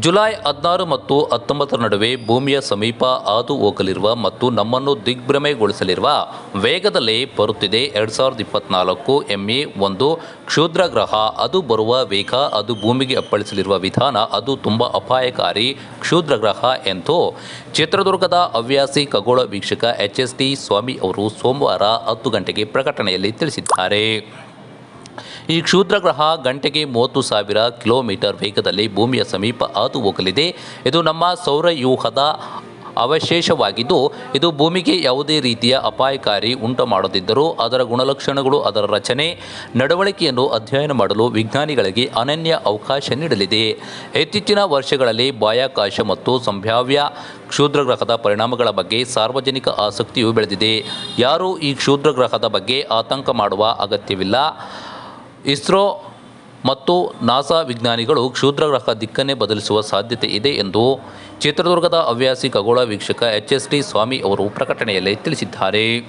July ಹದಿನಾರು ಮತ್ತು ಹತ್ತೊಂಬತ್ತರ ನಡುವೆ ಭೂಮಿಯ ಸಮೀಪ ಹಾದು ಹೋಗಲಿರುವ ಮತ್ತು ನಮ್ಮನ್ನು ದಿಗ್ಭ್ರಮೆಗೊಳಿಸಲಿರುವ ವೇಗದಲ್ಲಿ ಬರುತ್ತಿದೆ ಎರಡು ಸಾವಿರದ ಇಪ್ಪತ್ನಾಲ್ಕು ಎಂಇ ಒಂದು ಕ್ಷುದ್ರ ಗ್ರಹ. ಅದು ಬರುವ ವೇಗ, ಅದು ಭೂಮಿಗೆ ಅಪ್ಪಳಿಸಲಿರುವ ವಿಧಾನ, ಅದು ತುಂಬ ಅಪಾಯಕಾರಿ ಕ್ಷುದ್ರ ಗ್ರಹ ಎಂದು ಚಿತ್ರದುರ್ಗದ ಹವ್ಯಾಸಿ ಖಗೋಳ ವೀಕ್ಷಕ ಎಚ್ ಎಸ್ ಟಿ ಸ್ವಾಮಿ ಅವರು ಸೋಮವಾರ ಹತ್ತು ಗಂಟೆಗೆ ಪ್ರಕಟಣೆಯಲ್ಲಿ ತಿಳಿಸಿದ್ದಾರೆ. ಈ ಕ್ಷುದ್ರಗ್ರಹ ಗಂಟೆಗೆ ಮೂವತ್ತು ಸಾವಿರ ಕಿಲೋಮೀಟರ್ ವೇಗದಲ್ಲಿ ಭೂಮಿಯ ಸಮೀಪ ಹಾದು ಹೋಗಲಿದೆ. ಇದು ನಮ್ಮ ಸೌರವ್ಯೂಹದ ಅವಶೇಷವಾಗಿದ್ದು, ಇದು ಭೂಮಿಗೆ ಯಾವುದೇ ರೀತಿಯ ಅಪಾಯಕಾರಿ ಉಂಟು ಮಾಡದಿದ್ದರೂ ಅದರ ಗುಣಲಕ್ಷಣಗಳು, ಅದರ ರಚನೆ, ನಡವಳಿಕೆಯನ್ನು ಅಧ್ಯಯನ ಮಾಡಲು ವಿಜ್ಞಾನಿಗಳಿಗೆ ಅನನ್ಯ ಅವಕಾಶ ನೀಡಲಿದೆ. ಇತ್ತೀಚಿನ ವರ್ಷಗಳಲ್ಲಿ ಬಾಹ್ಯಾಕಾಶ ಮತ್ತು ಸಂಭಾವ್ಯ ಕ್ಷುದ್ರಗ್ರಹದ ಪರಿಣಾಮಗಳ ಬಗ್ಗೆ ಸಾರ್ವಜನಿಕ ಆಸಕ್ತಿಯು ಬೆಳೆದಿದೆ. ಯಾರೂ ಈ ಕ್ಷುದ್ರಗ್ರಹದ ಬಗ್ಗೆ ಆತಂಕ ಮಾಡುವ ಅಗತ್ಯವಿಲ್ಲ. ಇಸ್ರೋ ಮತ್ತು ನಾಸಾ ವಿಜ್ಞಾನಿಗಳು ಕ್ಷುದ್ರ ಗ್ರಹ ದಿಕ್ಕನ್ನೇ ಬದಲಿಸುವ ಸಾಧ್ಯತೆ ಇದೆ ಎಂದು ಚಿತ್ರದುರ್ಗದ ಹವ್ಯಾಸಿ ಖಗೋಳ ವೀಕ್ಷಕ ಎಚ್ ಎಸ್ ಟಿ ಸ್ವಾಮಿ ಅವರು ಪ್ರಕಟಣೆಯಲ್ಲಿ ತಿಳಿಸಿದ್ದಾರೆ.